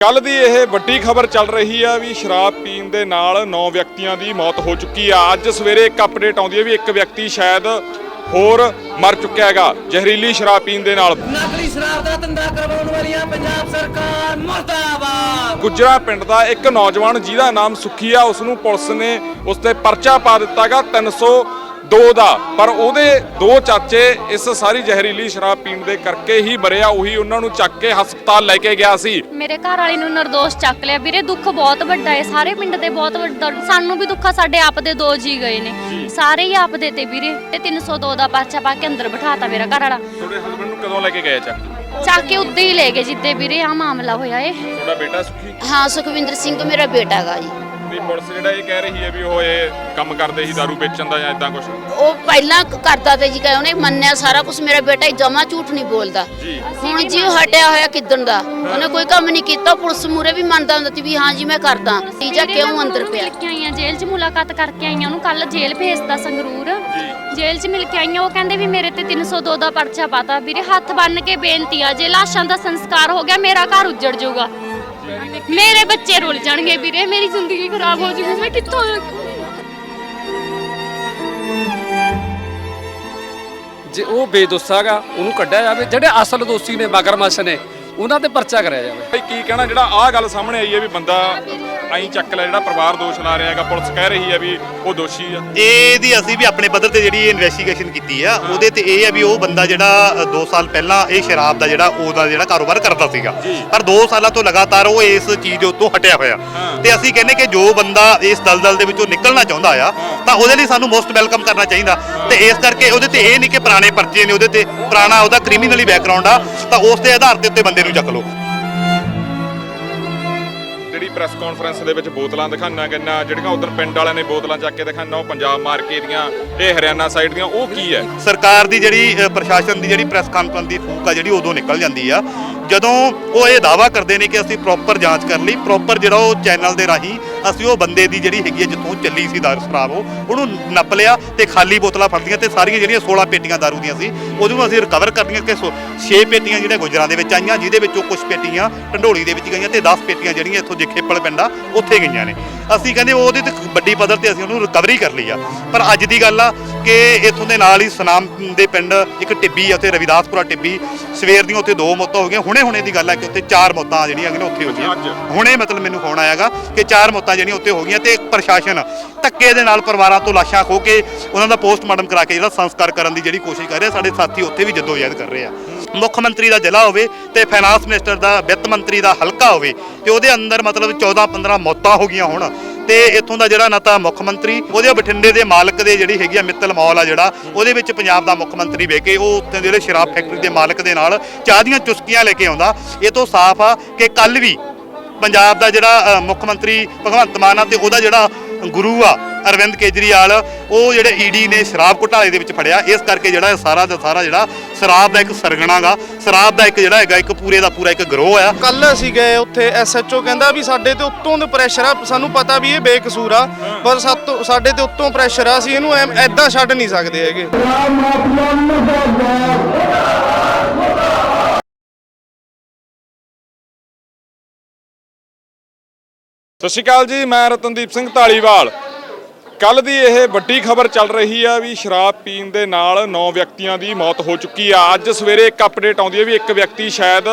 ਕੱਲ ਦੀ ਇਹ ਵੱਡੀ ਖਬਰ ਚੱਲ ਰਹੀ ਆ ਵੀ ਸ਼ਰਾਬ ਪੀਣ ਦੇ ਨਾਲ 9 ਵਿਅਕਤੀਆਂ ਦੀ ਮੌਤ ਹੋ ਚੁੱਕੀ ਆ। ਅੱਜ ਸਵੇਰੇ ਇੱਕ ਅਪਡੇਟ ਆਉਂਦੀ ਹੈ ਵੀ ਇੱਕ ਵਿਅਕਤੀ ਸ਼ਾਇਦ ਹੋਰ ਮਰ ਚੁੱਕਿਆ ਹੈਗਾ ਜ਼ਹਿਰੀਲੀ ਸ਼ਰਾਬ ਪੀਣ ਦੇ ਨਾਲ। ਨਕਲੀ ਸ਼ਰਾਬ ਦਾ ਧੰਦਾ ਕਰਵਾਉਣ ਵਾਲੀਆਂ ਪੰਜਾਬ ਸਰਕਾਰ ਮਰਦਾਬਾਦ। ਗੁਜਰਾ ਪਿੰਡ ਦਾ ਇੱਕ ਨੌਜਵਾਨ ਜਿਹਦਾ ਨਾਮ ਸੁੱਖੀ ਆ ਉਸ ਨੂੰ ਪੁਲਿਸ ਨੇ ਉਸ ਤੇ ਪਰਚਾ ਪਾ ਦਿੱਤਾਗਾ 302 ਦਾ ਪਰ ਉਹਦੇ ਦੋ ਚਾਚੇ ਇਸ ਸਾਰੀ ਜ਼ਹਿਰੀਲੀ ਸ਼ਰਾਬ ਪੀਣ ਦੇ ਕਰਕੇ ਹੀ ਮਰਿਆ ਉਹੀ ਉਹਨਾਂ ਨੂੰ ਚੱਕ ਕੇ ਹਸਪਤਾਲ ਲੈ ਕੇ ਗਿਆ ਸੀ। ਮੇਰੇ ਘਰ ਵਾਲੇ ਨੂੰ ਨਿਰਦੋਸ਼ ਚੱਕ ਲਿਆ। ਵੀਰੇ ਦੁੱਖ ਬਹੁਤ ਵੱਡਾ ਹੈ। ਸਾਰੇ ਪਿੰਡ ਦੇ ਬਹੁਤ ਵੱਡਾ ਸਾਨੂੰ ਵੀ ਦੁੱਖਾ ਸਾਡੇ ਆਪ ਦੇ ਦੋ ਜੀ ਗਏ ਨੇ। ਸਾਰੇ ਹੀ ਆਪ ਦੇ ਤੇ ਵੀਰੇ ਤੇ 302 ਦਾ ਪਰਚਾ ਪਾ ਕੇ ਅੰਦਰ ਬਿਠਾਤਾ ਮੇਰਾ ਘਰ ਵਾਲਾ ਤੁਹਾਡੇ ਹਸਬੰਡ ਨੂੰ ਕਦੋਂ ਲੈ ਕੇ ਗਏ ਚੱਕ? ਚੱਕ ਕੇ ਉੱਦੇ ਹੀ ਲੈ ਗਏ ਜਿੱਦੇ ਵੀਰੇ ਆ ਮਾਮਲਾ ਹੋਇਆ ਏ ਤੁਹਾਡਾ ਬੇਟਾ ਸੁੱਖੀ? ਹਾਂ ਸੁਖਵਿੰਦਰ ਸਿੰਘ ਮੇਰਾ ਬੇਟਾ ਗਾ ਜੀ। ਵੀ ਪੁਲਿਸ ਜਿਹੜਾ ਇਹ ਕਹਿ ਰਹੀ ਹੈ ਵੀ ਉਹ ਇਹ ਕੰਮ ਕਰਦੇ ਸੀ दारू ਵੇਚਣ ਦਾ ਜਾਂ ਇਦਾਂ ਕੁਝ ਉਹ ਪਹਿਲਾਂ ਕਰਦਾ ਤੇ ਜੀ ਕਹੇ ਉਹਨੇ ਮੰਨਿਆ ਸਾਰਾ ਕੁਝ ਮੇਰਾ ਬੇਟਾ ਜਮਾ ਝੂਠ ਨਹੀਂ ਬੋਲਦਾ। ਜੀ। ਹੁਣ ਜੀ ਉਹ ਹਟਿਆ ਹੋਇਆ ਕਿਦਣ ਦਾ? ਉਹਨੇ ਕੋਈ ਕੰਮ ਨਹੀਂ ਕੀਤਾ ਪੁਲਿਸ ਮੂਰੇ ਵੀ ਮੰਨਦਾ ਹੁੰਦਾ ਸੀ ਵੀ ਹਾਂ ਜੀ ਮੈਂ ਕਰਦਾ। ਤੀਜਾ ਕਿਉਂ ਅੰਦਰ ਪਿਆ? ਮਿਲ ਕੇ ਆਈਆਂ ਜੇਲ੍ਹ 'ਚ ਮੁਲਾਕਾਤ ਕਰਕੇ ਆਈਆਂ ਉਹਨੂੰ ਕੱਲ ਜੇਲ੍ਹ ਭੇਜਦਾ ਸੰਗਰੂਰ। ਜੇਲ੍ਹ 'ਚ ਮਿਲ ਕੇ ਆਈਆਂ ਉਹ ਕਹਿੰਦੇ ਵੀ ਮੇਰੇ ਤੇ 302 ਦਾ ਪਰਚਾ ਪਾਤਾ। ਵੀਰੇ ਹੱਥ ਬੰਨ ਕੇ ਬੇਨਤੀ ਆ ਜੇ ਲਾਸ਼ਾਂ ਦਾ ਸੰਸਕਾਰ ਹੋ ਗਿਆ ਮੇਰਾ ਘਰ ਉੱਜੜ ਜਾਊਗਾ। ਮੇਰੇ ਬੱਚੇ ਰੁੱਲ ਜਾਣਗੇ ਵੀਰੇ, ਮੇਰੀ ਜ਼ਿੰਦਗੀ ਖਰਾਬ ਹੋ ਜਾਊਗੀ ਮੈਂ ਕਿੱਥੋਂ ਜੇ ਉਹ ਬੇਦੋਸਾਗਾ ਉਹਨੂੰ ਕੱਢਿਆ ਜਾਵੇ, ਜਿਹੜੇ ਅਸਲ ਦੋਸ਼ੀ ਨੇ, ਮਗਰਮੱਛ ਨੇ ਉਹਨਾਂ ਤੇ ਪਰਚਾ ਕਰਿਆ ਜਾਵੇ। ਭਾਈ ਕੀ ਕਹਿਣਾ? ਜਿਹੜਾ ਆਹ ਗੱਲ ਸਾਹਮਣੇ ਆਈ ਹੈ ਵੀ ਬੰਦਾ ਐਂ ਚੱਕ ਲਿਆ ਜਿਹੜਾ ਪਰਿਵਾਰ ਦੋਸ਼ ਲਾ ਰਿਹਾ ਹੈਗਾ ਪੁਲਿਸ ਕਹਿ ਰਹੀ ਹੈ ਵੀ ਉਹ ਦੋਸ਼ੀ ਆ। ਇਹਦੀ ਅਸੀਂ ਵੀ ਆਪਣੇ ਪੱਧਰ ਤੇ ਜਿਹੜੀ ਇਨਵੈਸਟੀਗੇਸ਼ਨ ਕੀਤੀ ਆ ਉਹਦੇ ਤੇ ਇਹ ਆ ਵੀ ਉਹ ਬੰਦਾ ਜਿਹੜਾ 2 ਸਾਲ ਪਹਿਲਾਂ ਇਹ ਸ਼ਰਾਬ ਦਾ ਜਿਹੜਾ ਉਹਦਾ ਜਿਹੜਾ ਕਾਰੋਬਾਰ ਕਰਦਾ ਸੀਗਾ। ਪਰ 2 ਸਾਲਾਂ ਤੋਂ ਲਗਾਤਾਰ ਉਹ ਇਸ ਚੀਜ਼ ਉੱਤੋਂ ਹਟਿਆ ਹੋਇਆ। ਤੇ ਅਸੀਂ ਕਹਿੰਦੇ ਕਿ ਜੋ ਬੰਦਾ ਇਸ ਦਲਦਲ ਦੇ ਵਿੱਚੋਂ ਨਿਕਲਣਾ ਚਾਹੁੰਦਾ ਆ ਤਾਂ ਉਹਦੇ ਲਈ ਸਾਨੂੰ ਮੋਸਟ ਵੈਲਕਮ ਕਰਨਾ ਚਾਹੀਦਾ। ਤੇ ਇਸ ਕਰਕੇ ਉਹਦੇ ਤੇ ਇਹ ਨਹੀਂ ਕਿ ਪੁਰਾਣੇ ਪਰਚੇ ਨੇ ਉਹਦੇ ਤੇ ਪੁਰਾਣਾ ਉਹਦਾ ਕ੍ਰਿਮੀਨਲੀ ਬੈਕਗ੍ਰਾਉਂਡ ਆ ਤਾਂ ਉਸ ਦੇ ਆਧਾਰ ਤੇ ਉੱਤੇ ਬੰਦੇ ਨੂੰ ਚੱਕ ਲਓ। ਜਿਹੜੀ ਪ੍ਰੈਸ ਕਾਨਫਰੰਸ ਦੇ ਵਿੱਚ ਬੋਤਲਾਂ ਦਿਖਾਣਾ ਗੰਨਾ, ਜਿਹੜੀਆਂ ਉਧਰ ਪਿੰਡ ਵਾਲਿਆਂ ਨੇ ਬੋਤਲਾਂ ਚੱਕ ਕੇ ਦਿਖਾਣਾ ਉਹ ਪੰਜਾਬ ਮਾਰਕੇ ਦੀਆਂ ਇਹ ਹਰਿਆਣਾ ਸਾਈਡ ਦੀਆਂ, ਉਹ ਕੀ ਹੈ? ਸਰਕਾਰ ਦੀ ਜਿਹੜੀ ਪ੍ਰਸ਼ਾਸਨ ਦੀ ਜਿਹੜੀ ਪ੍ਰੈਸ ਕਾਨਫਰੰਸ ਦੀ ਫੂਕ ਆ, ਜਿਹੜੀ ਉਦੋਂ ਨਿਕਲ ਜਾਂਦੀ ਆ ਜਦੋਂ ਉਹ ਇਹ ਦਾਵਾ ਕਰਦੇ ਨੇ ਕਿ ਅਸੀਂ ਪ੍ਰੋਪਰ ਜਾਂਚ ਕਰ ਲਈ ਪ੍ਰੋਪਰ ਜਿਹੜਾ ਉਹ ਚੈਨਲ ਦੇ ਰਾਹੀਂ ਅਸੀਂ ਉਹ ਬੰਦੇ ਦੀ ਜਿਹੜੀ ਹੈਗੀ ਹੈ ਜਿੱਥੋਂ ਚੱਲੀ ਸੀ ਦਾਰੂ ਸ਼ਰਾਬ, ਉਹ ਉਹਨੂੰ ਨੱਪ ਲਿਆ ਤੇ ਖਾਲੀ ਬੋਤਲਾਂ ਫੜਦੀਆਂ ਤੇ ਸਾਰੀਆਂ ਜਿਹੜੀਆਂ 16 ਪੇਟੀਆਂ ਦਾਰੂ ਦੀਆਂ ਸੀ, ਉਹਨੂੰ ਅਸੀਂ ਰਿਕਵਰ ਕਰਨੀਆਂ ਕਿ 6 ਪੇਟੀਆਂ ਜਿਹੜੀਆਂ ਗੁਜਰਾਂ ਦੇ ਵਿੱਚ ਆਈਆਂ, ਜਿਹਦੇ ਵਿੱਚੋਂ ਕੁਝ ਪੇਟੀਆਂ ਢੰਡੋਲੀ ਦੇ ਵਿੱਚ ਗਈਆਂ ਤੇ 10 ਪੇਟੀਆਂ ਜਿਹੜੀਆਂ ਇੱਥੋਂ ਜੇ ਖੇਪਲ ਪਿੰਡ ਆ ਉੱਥੇ ਗਈਆਂ ਨੇ। ਅਸੀਂ ਕਹਿੰਦੇ ਉਹਦੇ ਤੇ ਵੱਡੀ ਪੱਧਰ ਤੇ ਅਸੀਂ ਉਹਨੂੰ ਰਿਕਵਰੀ ਕਰ ਲਈ ਆ। ਪਰ ਅੱਜ ਦੀ ਗੱਲ ਆ ਕਿ ਇੱਥੋਂ ਦੇ ਨਾਲ ਹੀ ਸੁਨਾਮ ਦੇ ਪਿੰਡ, ਇੱਕ ਟਿੱਬੀ ਅਤੇ ਰਵਿਦਾਸਪੁਰਾ ਟਿੱਬੀ, ਸਵੇਰ ਦੀਆਂ ਉੱਥੇ ਦੋ ਮੌਤਾਂ ਹੋ ਗਈਆਂ, ਹੁਣੇ ਹੁਣੇ ਦੀ ਗੱਲ ਆ ਕਿ ਉੱਥੇ ਚਾਰ ਮੌਤਾਂ ਜਿਹੜੀਆਂ ਹੈਗੀਆਂ ਉੱਥੇ ਹੋ ਗਈਆਂ? ਹੁਣੇ ਮਤਲਬ ਮੈਨੂੰ ਫੋਨ ਆਇਆਗਾ ਕਿ ਚਾਰ ਮੌਤਾਂ ਜਿਹੜੀਆਂ ਉੱਥੇ ਹੋ ਗਈਆਂ ਤੇ ਪ੍ਰਸ਼ਾਸਨ ਧੱਕੇ ਦੇ ਨਾਲ ਪਰਿਵਾਰਾਂ ਤੋਂ ਲਾਸ਼ਾਂ ਖੋ ਕੇ ਉਹਨਾਂ ਦਾ ਪੋਸਟਮਾਰਟਮ ਕਰਾ ਕੇ ਜਿਹੜਾ ਸੰਸਕਾਰ ਕਰਨ ਦੀ ਜਿਹੜੀ ਕੋਸ਼ਿਸ਼ ਕਰ ਰਿਹਾ ਸਾਡੇ ਸਾਥੀ ਉੱਥੇ ਵੀ ਜਦੋਜਹਿਦ ਕਰ ਰਹੇ ਆ। ਮੁੱਖ ਮੰਤਰੀ ਦਾ ਜ਼ਿਲ੍ਹਾ ਹੋਵੇ ਤੇ ਫਾਈਨਾਂਸ ਮਿਨਿਸਟਰ ਦਾ ਵਿੱਤ ਮੰਤਰੀ ਦਾ ਹਲਕਾ ਹੋਵੇ ਤੇ ਉਹਦੇ ਅੰਦਰ ਮਤਲਬ 14 15 ਮੌਤਾਂ ਹੋ ਗਈਆਂ ਹੁਣ। ਤੇ ਇੱਥੋਂ ਦਾ ਜਿਹੜਾ ਨਾ ਤਾਂ ਮੁੱਖ ਮੰਤਰੀ, ਉਹਦੇ ਬਠਿੰਡੇ ਦੇ ਮਾਲਕ ਦੇ ਜਿਹੜੀ ਹੈਗੀ ਆ ਮਿੱਤਲ ਮੌਲ ਆ ਜਿਹੜਾ, ਉਹਦੇ ਵਿੱਚ ਪੰਜਾਬ ਦਾ ਮੁੱਖ ਮੰਤਰੀ ਵੇ ਕੇ ਉਹ ਉੱਥੇ ਦੇ ਜਿਹੜੇ ਸ਼ਰਾਬ ਫੈਕਟਰੀ ਦੇ ਮਾਲਕ ਦੇ ਨਾਲ ਚਾਹ ਦੀਆਂ ਚੁਸਕੀਆਂ ਲੈ ਕੇ ਆਉਂਦਾ। ਇਹ ਤੋਂ ਸਾਫ਼ ਆ ਕਿ ਕੱਲ ਵੀ ਪੰਜਾਬ ਦਾ ਜਿਹੜਾ ਮੁੱਖ ਮੰਤਰੀ ਭਗਵੰਤ ਮਾਨ ਆ ਤੇ ਉਹਦਾ ਜਿਹੜਾ ਗੁਰੂ ਆ ਅਰਵਿੰਦ ਕੇਜਰੀਵਾਲ ਉਹ ਜਿਹੜੇ ਈਡੀ ਨੇ ਸ਼ਰਾਬ ਘੁਟਾਲੇ ਦੇ ਵਿੱਚ ਫੜਿਆ ਇਸ ਕਰਕੇ ਜਿਹੜਾ ਸਾਰਾ ਦਾ ਸਾਰਾ ਜਿਹੜਾ ਸ਼ਰਾਬ ਦਾ ਇੱਕ ਸਰਗਣਾਗਾ ਸ਼ਰਾਬ ਦਾ ਇੱਕ ਜਿਹੜਾ ਹੈਗਾ ਇੱਕ ਪੂਰੇ ਦਾ ਪੂਰਾ ਇੱਕ ਗਰੋਹ ਆ। ਕੱਲ ਅਸੀਂ ਗਏ ਉੱਥੇ ਐਸਐਚਓ ਕਹਿੰਦਾ ਵੀ ਸਾਡੇ ਤੇ ਉੱਤੋਂ ਦੇ ਪ੍ਰੈਸ਼ਰ ਆ ਸਾਨੂੰ ਪਤਾ ਵੀ ਇਹ ਬੇਕਸੂਰ ਆ ਪਰ ਸਾਤੋਂ- ਸਾਡੇ ਤੇ ਉੱਤੋਂ ਪ੍ਰੈਸ਼ਰ ਆ ਅਸੀਂ ਇਹਨੂੰ ਐਂ- ਐਦਾਂ ਛੱਡ ਨਹੀਂ ਸਕਦੇ ਹੈਗੇ। ਸਤਿ ਸ਼੍ਰੀ ਅਕਾਲ ਜੀ ਮੈਂ ਰਤਨਦੀਪ ਸਿੰਘ ਢਾਲੀਵਾਲ ਕੱਲ ਦੀ ਇਹ ਵੱਡੀ ਖਬਰ ਚੱਲ ਰਹੀ ਆ ਵੀ ਸ਼ਰਾਬ ਪੀਣ ਦੇ ਨਾਲ 9 ਵਿਅਕਤੀਆਂ ਦੀ ਮੌਤ ਹੋ ਚੁੱਕੀ ਆ। ਅੱਜ ਸਵੇਰੇ ਇੱਕ ਅਪਡੇਟ ਆਉਂਦੀ ਹੈ ਵੀ ਇੱਕ ਵਿਅਕਤੀ ਸ਼ਾਇਦ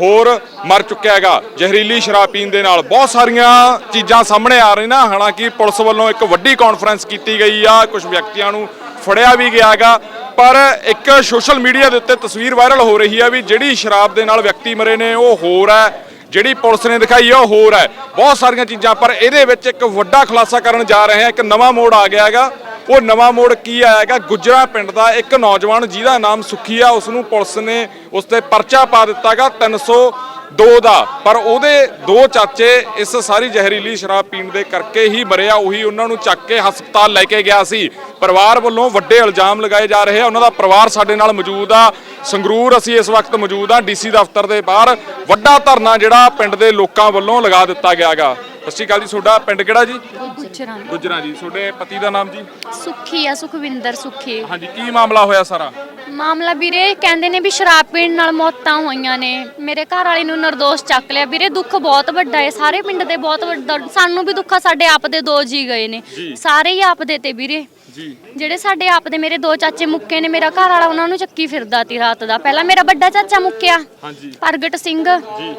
ਹੋਰ ਮਰ ਚੁੱਕਿਆ ਹੈਗਾ, ਜ਼ਹਿਰੀਲੀ ਸ਼ਰਾਬ ਪੀਣ ਦੇ ਨਾਲ। ਬਹੁਤ ਸਾਰੀਆਂ ਚੀਜ਼ਾਂ ਸਾਹਮਣੇ ਆ ਰਹੀਆਂ, ਹਾਲਾਂਕਿ ਪੁਲਿਸ ਵੱਲੋਂ ਇੱਕ ਵੱਡੀ ਕਾਨਫਰੰਸ ਕੀਤੀ ਗਈ ਆ, ਕੁਝ ਵਿਅਕਤੀਆਂ ਨੂੰ ਫੜਿਆ ਵੀ ਗਿਆ ਹੈਗਾ। ਪਰ ਇੱਕ ਸੋਸ਼ਲ ਮੀਡੀਆ ਦੇ ਉੱਤੇ ਤਸਵੀਰ ਵਾਇਰਲ ਹੋ ਰਹੀ ਆ ਵੀ ਜਿਹੜੀ ਸ਼ਰਾਬ ਦੇ ਨਾਲ ਵਿਅਕਤੀ ਮਰੇ ਨੇ, ਉਹ ਹੋਰ ਹੈ। ਜਿਹੜੀ ਪੁਲਿਸ ਨੇ ਦਿਖਾਈ ਆ, ਉਹ ਹੋਰ ਹੈ। ਬਹੁਤ ਸਾਰੀਆਂ ਚੀਜ਼ਾਂ, ਪਰ ਇਹਦੇ ਵਿੱਚ ਇੱਕ ਵੱਡਾ ਖੁਲਾਸਾ ਕਰਨ ਜਾ ਰਹੇ ਹਾਂ। ਇੱਕ ਨਵਾਂ ਮੋੜ ਆ ਗਿਆ ਹੈਗਾ। ਉਹ ਨਵਾਂ ਮੋੜ ਕੀ ਆਇਆ ਹੈਗਾ? ਗੁਜਰਾ ਪਿੰਡ ਦਾ ਇੱਕ ਨੌਜਵਾਨ, ਜਿਹਦਾ ਨਾਮ ਸੁੱਖੀ ਆ ਉਸ ਨੂੰ ਪੁਲਿਸ ਨੇ ਉਸ ਤੇ ਪਰਚਾ ਪਾ ਦਿੱਤਾਗਾ 302 ਦਾ। ਪਰ ਉਹਦੇ ਦੋ ਚਾਚੇ ਇਸ ਸਾਰੀ ਜ਼ਹਿਰੀਲੀ ਸ਼ਰਾਬ ਪੀਣ ਦੇ ਕਰਕੇ ਹੀ ਮਰਿਆ। ਉਹੀ ਉਹਨਾਂ ਨੂੰ ਚੱਕ ਕੇ ਹਸਪਤਾਲ ਲੈ ਕੇ ਗਿਆ ਸੀ। ਪਰਿਵਾਰ ਵੱਲੋਂ ਵੱਡੇ ਇਲਜ਼ਾਮ ਲਗਾਏ ਜਾ ਰਹੇ ਆ। ਉਹਨਾਂ ਦਾ ਪਰਿਵਾਰ ਸਾਡੇ ਨਾਲ ਮੌਜੂਦ ਆ। ਸੰਗਰੂਰ ਅਸੀਂ ਇਸ ਵਕਤ ਮੌਜੂਦ ਆ ਡੀਸੀ ਦਫ਼ਤਰ ਦੇ ਬਾਹਰ। ਵੱਡਾ ਧਰਨਾ ਜਿਹੜਾ ਪਿੰਡ ਦੇ ਲੋਕਾਂ ਵੱਲੋਂ ਲਗਾ ਦਿੱਤਾ ਗਿਆਗਾ। ਸਤਿ ਸ਼੍ਰੀ ਅਕਾਲ ਜੀ ਤੁਹਾਡਾ ਪਿੰਡ ਕਿਹੜਾ ਜੀ? ਗੁੱਜਰਾਂ ਗੁਜਰਾ ਜੀ ਤੁਹਾਡੇ ਪਤੀ ਦਾ ਨਾਮ ਜੀ? ਸੁੱਖੀ ਆ ਸੁਖਵਿੰਦਰ ਸੁੱਖੀ। ਹਾਂਜੀ ਕੀ ਮਾਮਲਾ ਹੋਇਆ ਸਾਰਾ? ਮਾਮਲਾ ਵੀਰੇ ਕਹਿੰਦੇ ਨੇ ਵੀ ਸ਼ਰਾਬ ਪੀਣ ਨਾਲ ਮੌਤਾਂ ਹੋਈਆਂ ਨੇ। ਮੇਰੇ ਘਰ ਵਾਲੇ ਨੂੰ ਨਿਰਦੋਸ਼ ਚੱਕ ਲਿਆ। ਵੀਰੇ ਦੁੱਖ ਬਹੁਤ ਵੱਡਾ ਹੈ ਸਾਰੇ ਪਿੰਡ ਦੇ ਬਹੁਤ ਵੱਡਾ ਸਾਨੂੰ ਵੀ ਦੁੱਖਾ ਸਾਡੇ ਆਪ ਦੇ ਦੋ ਜੀ ਗਏ ਨੇ। ਸਾਰੇ ਹੀ ਆਪ ਦੇ ਤੇ ਵੀਰੇ। ਜੀ। ਜਿਹੜੇ ਸਾਡੇ ਆਪ ਦੇ ਮੇਰੇ ਦੋ ਚਾਚੇ ਮੁੱਕੇ ਨੇ ਮੇਰਾ ਘਰ ਵਾਲਾ ਉਹਨਾਂ ਨੂੰ ਚੱਕੀ ਫਿਰਦਾ ਤੀ ਰਾਤ ਦਾ। ਪਹਿਲਾਂ ਮੇਰਾ ਵੱਡਾ ਚਾਚਾ ਮੁੱਕਿਆ ਹਾਂਜੀ। ਪ੍ਰਗਟ ਸਿੰਘ। ਜੀ।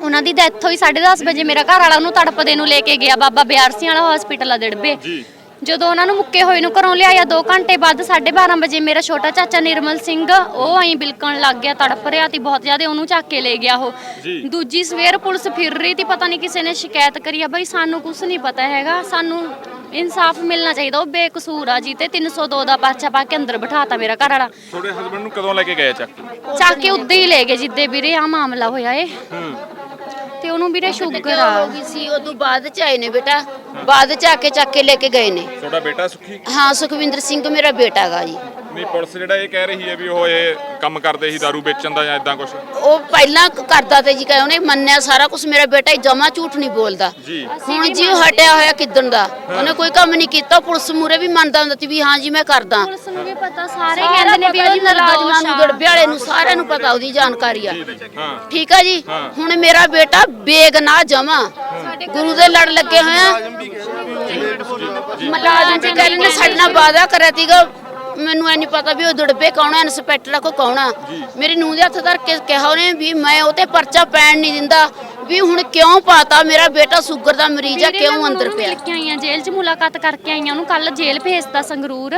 ਉਹਨਾਂ ਦੀ ਡੈਥ ਹੋਈ 10:30 ਵਜੇ। ਮੇਰਾ ਘਰ ਵਾਲਾ ਉਹਨੂੰ ਤੜਪਦੇ ਨੂੰ ਲੈ ਕੇ ਗਿਆ ਬਾਬਾ ਬਿਆਰਸੀ ਵਾਲਾ ਹਸਪੀਟਲ ਆ ਦਿੜਬੇ। ਜੀ। ਜਦੋਂ ਉਹਨਾਂ ਨੂੰ ਮੁੱਕੇ ਹੋਏ ਨੂੰ ਘਰੋਂ ਲਿਆਇਆ 2 ਘੰਟੇ ਬਾਅਦ 12:30 ਵਜੇ ਮੇਰਾ ਛੋਟਾ ਚਾਚਾ ਨਿਰਮਲ ਸਿੰਘ ਉਹ ਐਂ ਬਿਲਕਣ ਲੱਗ ਗਿਆ ਤੜਪ ਰਿਹਾ ਤੀ ਬਹੁਤ ਜ਼ਿਆਦਾ ਉਹਨੂੰ ਚੱਕ ਕੇ ਲੈ ਗਿਆ ਉਹ। ਦੂਜੀ ਸਵੇਰ ਪੁਲਿਸ ਫਿਰ ਰਹੀ ਤੀ ਪਤਾ ਨਹੀਂ ਕਿਸੇ ਨੇ ਸ਼ਿਕਾਇਤ ਕਰੀ ਆ ਬਈ ਸਾਨੂੰ ਕੁਝ ਨਹੀਂ ਪਤਾ ਹੈਗਾ ਸਾਨੂੰ ਇਨਸਾਫ ਮਿਲਣਾ ਚਾਹੀਦਾ ਉਹ ਬੇਕਸੂਰ ਆ ਜੀ ਤੇ 302 ਦਾ ਪਰਚਾ ਪਾ ਕੇ ਅੰਦਰ ਬਿਠਾਤਾ ਮੇਰਾ ਘਰ ਵਾਲਾ। ਤੁਹਾਡੇ ਹਸਬੰਡ ਨੂੰ ਕਦੋਂ ਲੈ ਕੇ ਗਏ ਚੱਕ? ਚੱਕ ਕੇ ਉੱਦੇ ਹੀ ਲੈ ਗਏ ਜਿੱਦੇ ਵੀਰੇ ਆ ਮਾਮਲਾ ਹੋਇਆ ਏ। ਤੇ ਉਹਨੂੰ ਵੀਰੇ ਸ਼ੂਗਰ ਆ। ਹੋ ਗਈ ਸੀ ਉਦੋਂ ਬਾਅਦ ਚ ਆਏ ਨੇ ਬੇਟਾ। ਬਾਅਦ ਚ ਆ ਕੇ ਚੱਕ ਕੇ ਲੈ ਕੇ ਗਏ ਨੇ। ਤੁਹਾਡਾ ਬੇਟਾ ਸੁਖੀ? ਹਾਂ ਸੁਖਵਿੰਦਰ ਸਿੰਘ ਮੇਰਾ ਬੇਟਾ ਗਾ ਜੀ। ਨਹੀਂ ਪੁਲਿਸ ਜਿਹੜਾ ਇਹ ਕਹਿ ਰਹੀ ਹੈ ਵੀ ਉਹ ਇਹ ਕੰਮ ਕਰਦੇ ਸੀ दारू ਵੇਚਣ ਦਾ ਜਾਂ ਇਦਾਂ ਕੁਝ ਉਹ ਪਹਿਲਾਂ ਕਰਦਾ ਤੇ ਜੀ ਕਹੇ ਉਹਨੇ ਮੰਨਿਆ ਸਾਰਾ ਕੁਝ ਮੇਰਾ ਬੇਟਾ ਹੀ ਜਮਾ ਝੂਠ ਨਹੀਂ ਬੋਲਦਾ। ਜੀ। ਹੁਣ ਜੀ ਹਟਿਆ ਹੋਇਆ ਕਿਦਣ ਦਾ? ਉਹਨੇ ਕੋਈ ਕੰਮ ਨਹੀਂ ਕੀਤਾ ਪੁਲਿਸ ਮੂਰੇ ਵੀ ਮੰਨਦਾ ਹੁੰਦਾ ਸੀ ਵੀ ਹਾਂ ਜੀ ਮੈਂ ਕਰਦਾ। ਪੁਲਿਸ ਨੂੰ ਵੀ ਪਤਾ ਸਾਰੇ ਸਾਰੇ ਕਹਿੰਦੇ ਨੇ ਵੀ ਉਹ ਨਰਾਜਮਾਨ ਨੂੰ ਨਿਰਦੋਸ਼ ਗੜਬੇ ਵਾਲੇ ਨੂੰ ਸਾਰਿਆਂ ਨੂੰ ਪਤਾ ਉਹਦੀ ਜਾਣਕਾਰੀ ਆ। ਹਾਂ। ਠੀਕ ਆ ਜੀ? ਹੁਣ ਮੇਰਾ ਬੇਟਾ ਬੇਗਨਾਹ ਜਮਾ। ਗੁਰੂ ਦੇ ਲੜ ਲੱਗੇ ਹੋਇਆ ਮਲਾਜਮ ਜੀ ਕਹਿੰਦੇ ਨੇ ਸਾਡੇ ਨਾਲ ਵਾਅਦਾ ਕਰਿਆ ਸੀਗਾ ਮੈਨੂੰ ਐ ਨਹੀਂ ਪਤਾ ਵੀ ਉਹ ਦੁੜਬੇ ਕੌਣ ਹੈ ਇੰਸਪੈਕਟਰ ਕੋ ਕੌਣ ਆ। ਮੇਰੀ ਨੂੰਹ ਦੇ ਹੱਥ ਧਰ ਕੇ ਕਿਹਾ ਉਹਨੇ ਵੀ ਮੈਂ ਉਹ ਤੇ ਪਰਚਾ ਪੈਣ ਨਹੀਂ ਦਿੰਦਾ ਵੀ ਹੁਣ ਕਿਉਂ ਪਾਤਾ ਮੇਰਾ ਬੇਟਾ ਸ਼ੂਗਰ ਦਾ ਮਰੀਜ਼ ਆ ਕਿਉਂ ਅੰਦਰ ਪਿਆ? ਮਿਲ ਕੇ ਆਈਆਂ ਜੇਲ੍ਹ 'ਚ ਮੁਲਾਕਾਤ ਕਰਕੇ ਆਈਆਂ ਉਹਨੂੰ ਕੱਲ ਜੇਲ੍ਹ ਭੇਜਤਾ ਸੰਗਰੂਰ।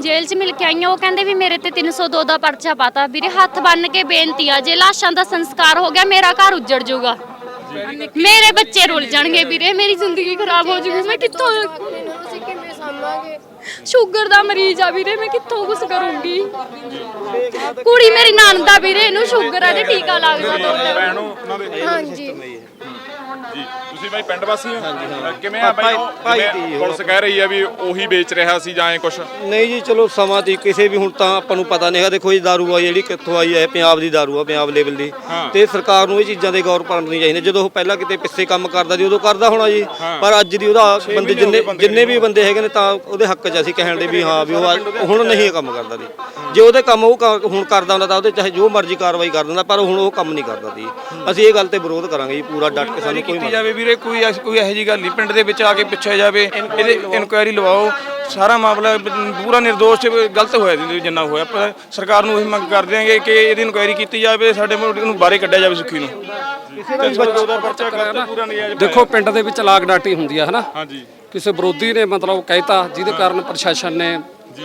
ਜੇਲ੍ਹ 'ਚ ਮਿਲ ਕੇ ਆਈਆਂ ਉਹ ਕਹਿੰਦੇ ਵੀ ਮੇਰੇ ਤੇ 302 ਦਾ ਪਰਚਾ ਪਾਤਾ। ਵੀਰੇ ਹੱਥ ਬੰਨ ਕੇ ਬੇਨਤੀ ਆ ਜੇ ਲਾਸ਼ਾਂ ਦਾ ਸੰਸਕਾਰ ਹੋ ਗਿਆ ਮੇਰਾ ਘਰ ਉੱਜੜ ਜਾਊਗਾ। ਮੇਰੇ ਬੱਚੇ ਰੁੱਲ ਜਾਣਗੇ ਵੀਰੇ ਮੇਰੀ ਜ਼ਿੰਦਗੀ ਖਰਾਬ ਹੋ ਜਾਊਗੀ। ਮੈਂ ਕਿੱਥੋਂ ਸ਼ੂਗਰ ਦਾ ਮਰੀਜ਼ ਆ ਵੀਰੇ ਮੈਂ ਕਿੱਥੋਂ ਕੁਝ ਕਰੂੰਗੀ? ਕੁੜੀ ਮੇਰੀ ਨਣਦ ਆ ਵੀਰੇ ਇਹਨੂੰ ਸ਼ੂਗਰ ਆ ਤੇ ਟੀਕਾ ਲੱਗਦਾ ਦੋ ਟਾਈਮ। ਭੈਣੋ ਉਹਨਾਂ ਦੇ ਹਾਂਜੀ। ਜੀ ਤੁਸੀਂ ਬਾਈ ਪਿੰਡ ਵਾਸੀ ਹੋ? ਕਿਵੇਂ ਆ ਬਾਈ? ਭਾਈ ਦੀ। ਪੁਲਿਸ ਕਹਿ ਰਹੀ ਆ ਵੀ ਉਹੀ ਵੇਚ ਰਿਹਾ ਸੀ ਜਾਂ ਐ ਕੁਛ? ਨਹੀਂ ਜੀ ਚਲੋ ਸਮਾਂ ਦੀ ਕਿਸੇ ਵੀ ਹੁਣ ਤਾਂ ਆਪਾਂ ਨੂੰ ਪਤਾ ਨਹੀਂ ਹੈਗਾ। ਦੇਖੋ ਜੀ ਦਾਰੂ ਆ ਜਿਹੜੀ ਕਿੱਥੋਂ ਆਈ ਹੈ ਪੰਜਾਬ ਦੀ ਦਾਰੂ ਆ ਪੰਜਾਬ ਲੈਵਲ ਦੀ। ਹਾਂ। ਤੇ ਸਰਕਾਰ ਨੂੰ ਇਹ ਚੀਜ਼ਾਂ ਦੇ ਗੌਰ ਕਰਨੀ ਚਾਹੀਦੀ। ਜਦੋਂ ਉਹ ਪਹਿਲਾਂ ਕਿਤੇ ਪਿੱਛੇ ਕੰਮ ਕਰਦਾ ਸੀ ਉਦੋਂ ਕਰਦਾ ਹੋਣਾ ਜੀ। ਪਰ ਅੱਜ ਦੀ ਉਹਦਾ ਬੰਦੇ ਜਿੰਨੇ ਜਿੰਨੇ ਵੀ ਬੰਦੇ ਹੈਗੇ ਨੇ ਤਾਂ ਉਹਦੇ ਹੱਕ 'ਚ ਅਸੀਂ ਕਹਿਣ ਦੇ ਵੀ ਹਾਂ ਵੀ ਉਹ ਹੁਣ ਨਹੀਂ ਇਹ ਕੰਮ ਕਰਦਾ ਸੀ ਜੇ ਉਹਦੇ ਕੰਮ ਉਹ ਹੁਣ ਕਰਦਾ ਹੁੰਦਾ ਤਾਂ ਉਹਦੇ ਚਾਹੇ ਜੋ ਮਰਜ਼ੀ ਕਾਰਵਾਈ ਕਰ ਦਿੰਦਾ ਪਰ ਹੁਣ ਉਹ ਕੰਮ ਨਹੀਂ ਕਰਦਾ ਸੀ ਅਸੀਂ ਇਹ ਗੱਲ ਤੇ ਵਿਰੋਧ ਕਰਾਂਗੇ ਜੀ ਪੂਰਾ ਡਟ ਕੇ ਸਾਨੂੰ ਕੋਈ ਕੀਤੀ ਜਾਵੇ ਵੀਰੇ ਕੋਈ ਐਸ- ਕੋਈ ਇਹੋ ਜੀ ਗੱਲ ਨਹੀਂ। ਪਿੰਡ ਦੇ ਵਿੱਚ ਆ ਕੇ ਪੁੱਛਿਆ ਜਾਵੇ ਇਹਦੇ ਇਨਕੁਆਇਰੀ ਲਵਾਓ। ਸਾਰਾ ਮਾਮਲਾ ਬ- ਪੂਰਾ ਨਿਰਦੋਸ਼ ਤੇ ਗਲਤ ਹੋਇਆ ਜੀ ਜਿੰਨਾ ਹੋਇਆ। ਪਰ ਸਰਕਾਰ ਨੂੰ ਇਹ ਮੰਗ ਕਰਦੇ ਆਂਗੇ ਕਿ ਇਹਦੀ ਇਨਕੁਆਇਰੀ ਕੀਤੀ ਜਾਵੇ ਸਾਡੇ ਮੁੰਡੇ ਨੂੰ ਬਾਹਰੇ ਕੱਢਿਆ ਜਾਵੇ ਸੁੱਖੀ ਨੂੰ। ਉਹਦਾ ਪਰਚਾ ਕਰਤਾ ਪੂਰਾ ਨਜਾਇਜ਼ ਦੇਖੋ ਪਿੰਡ ਦੇ ਵਿੱਚ ਲਾਗ ਡਾਟੀ ਹੁੰਦੀ ਆ ਹਨਾ? ਹਾਂਜੀ। ਕਿਸੇ ਵਿਰੋਧੀ ਨੇ ਮਤਲਬ ਕਹਿਤਾ ਜਿਹਦੇ ਕਾਰਨ ਪ੍ਰਸ਼ਾਸਨ ਨੇ